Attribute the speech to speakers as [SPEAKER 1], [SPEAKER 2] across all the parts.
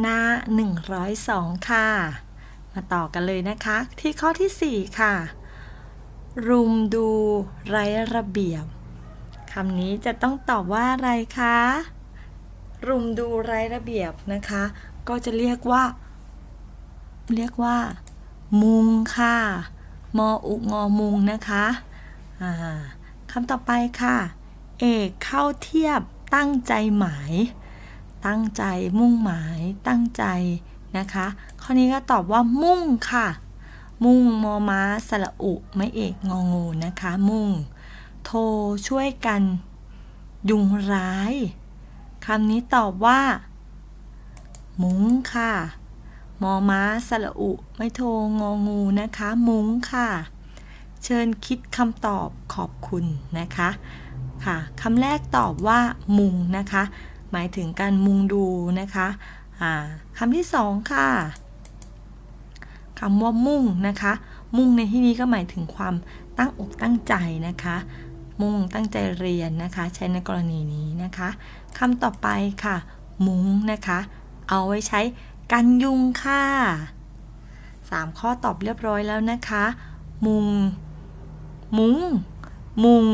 [SPEAKER 1] หน้า 102 ค่ะ มาต่อกันเลยนะคะ ที่ข้อที่ 4 ค่ะ รุมดูไร้ระเบียบคำนี้จะต้องตอบว่าอะไรคะ รุมดูไร้ระเบียบนะคะ ก็จะเรียกว่า เรียกว่า มุงค่ะ มออุงอมุงนะคะคำต่อไปค่ะ เอกเข้าเทียบตั้งใจหมาย ตั้งใจ มุ่งหมาย ตั้งใจนะคะ ข้อนี้ก็ตอบว่ามุ่งค่ะ มุ่งมอม้าสระอุไม่เอกงองูนะคะ มุ่ง โทรช่วยกัน ยุงร้ายคำนี้ตอบว่า มุ้งค่ะ มอม้าสระอุ ไม่โทงองูนะคะ มุ้งค่ะ เชิญคิดคำตอบขอบคุณนะคะ ค่ะคำแรกตอบว่า มุงนะคะ หมายถึงการมุงดูนะคะคำที่สองค่ะคำว่ามุ่งนะคะ มุ่งในที่นี้ก็หมายถึงความตั้งอกตั้งใจนะคะ มุ่งตั้งใจเรียนนะคะ ใช้ในกรณีนี้นะคะคำต่อไปค่ะ มุ้งนะคะ เอาไว้ใช้กันยุงค่ะสามข้อตอบเรียบร้อยแล้วนะคะ มุง มุง มุง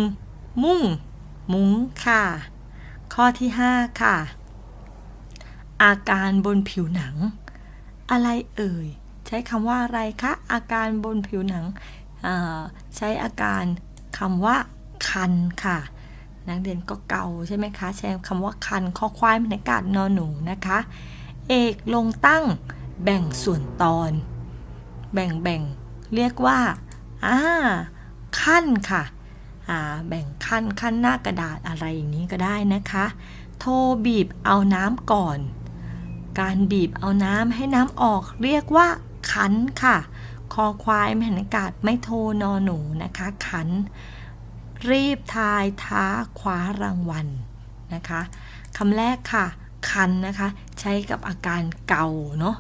[SPEAKER 1] มุ่ง มุ้งค่ะ ข้อที่ 5 ค่ะ อาการบนผิวหนัง อะไรเอ่ย ใช้คำว่าอะไรคะ อาการบนผิวหนัง ใช้อาการคำว่า คันค่ะ นักเรียนก็เกาใช่ไหมคะ ใช้คำว่าคันข้อควายบรรยากาศนอนหนูนะคะ เอกลงตั้งแบ่งส่วนตอน แบ่งแบ่งเรียกว่าอ่าขั้นค่ะ แบ่งขั้นขั้นหน้ากระดาษอะไรอย่างนี้ก็ได้นะคะ โทบีบเอาน้ำก่อน การบีบเอาน้ำให้น้ำออกเรียกว่าขันค่ะ คอควายไม่หันอากาศไม่โทนอหนูนะคะ ขัน รีบทายท้าคว้ารางวัลนะคะคำแรกค่ะ คันนะคะ ใช้กับอาการเกาเนาะ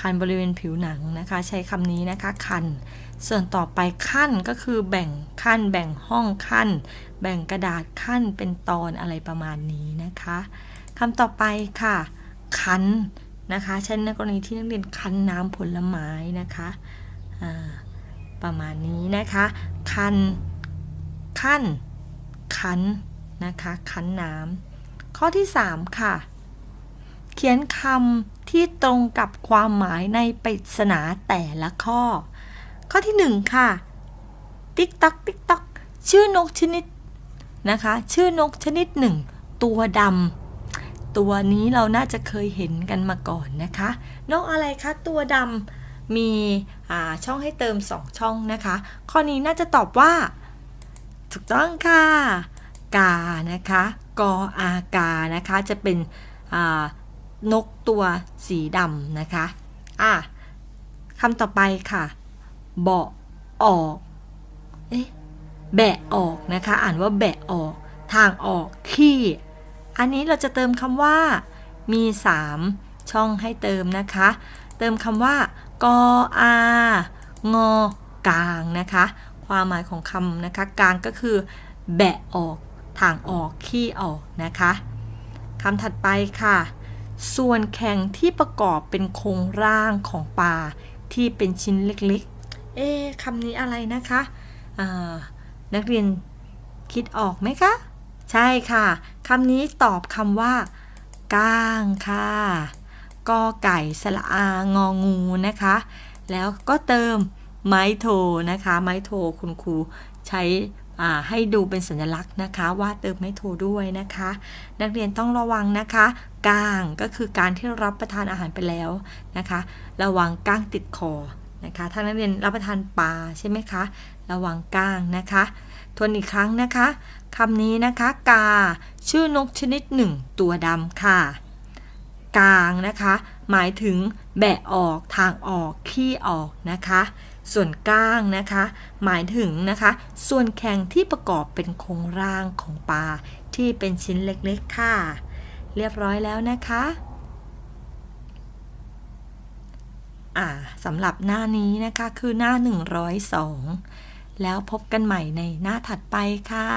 [SPEAKER 1] คันบริเวณผิวหนังนะคะ ใช้คำนี้นะคะคัน ส่วนต่อไปขั้นก็คือแบ่งขั้น แบ่งห้องขั้น แบ่งกระดาษขั้นเป็นตอนอะไรประมาณนี้นะคะคำต่อไปค่ะ คันนะคะเช่นในกรณีที่นักเรียนคันน้ำผลไม้นะคะประมาณนี้นะคะ คันขั้นคันนะคะ คันน้ำข้อที่ 3 ค่ะ เขียนคำ ที่ตรงกับความหมายในปริศนาแต่ละข้อ ข้อที่ 1 ค่ะ ติ๊กตักติ๊กตักชื่อนกชนิดนะคะ ชื่อนกชนิดหนึ่งตัวดำตัวนี้เราน่าจะเคยเห็นกันมาก่อนนะคะ นกอะไรคะตัวดำมีอ่าช่องให้เติม 2 ช่องนะคะ ข้อนี้น่าจะตอบว่า ถูกต้องค่ะ กานะคะ กออากานะคะ จะเป็น นกตัวสีดำนะคะ อะคำต่อไปค่ะ เบาะออก เอ๊ะ แบะออกนะคะ อ่านว่าแบะออก ทางออก ขี้ อันนี้เราจะเติมคำว่า มี 3 ช่องให้เติมนะคะ เติมคำว่ากออางอกลางนะคะ ความหมายของคำนะคะ กลางก็คือ แบะออก ทางออก ขี้ออกนะคะคำถัดไปค่ะ ส่วนแข็งที่ประกอบเป็นโครงร่างของปลาที่เป็นชิ้นเล็กๆ เอ๊คำนี้อะไรนะคะนักเรียนคิดออกไหมคะ ใช่ค่ะคำนี้ตอบคำว่า ก้างค่ะกอไก่สระอางองูนะคะ แล้วก็เติมไม้โทนะคะ ไม้โทคุณครูใช้ ให้ดูเป็นสัญลักษณ์นะคะ ว่าเติมไม้โทด้วยนะคะ นักเรียนต้องระวังนะคะก้างก็คือการที่รับประทานอาหารไปแล้วนะคะ ระวังก้างติดคอนะคะ ถ้านักเรียนรับประทานปลาใช่ไหมคะ ระวังก้างนะคะทวนอีกครั้งนะคะคำนี้นะคะกา ชื่อนกชนิดหนึ่ง ตัวดำค่ะ กางนะคะ หมายถึงแบะออกทางออกขี้ออกนะคะ ส่วนก้างนะคะ หมายถึงนะคะ ส่วนแข็งที่ประกอบเป็นโครงร่างของปลาที่เป็นชิ้นเล็กๆค่ะ เรียบร้อยแล้วนะคะสำหรับหน้านี้นะคะคือหน้า 102 แล้วพบกันใหม่ในหน้าถัดไปค่ะ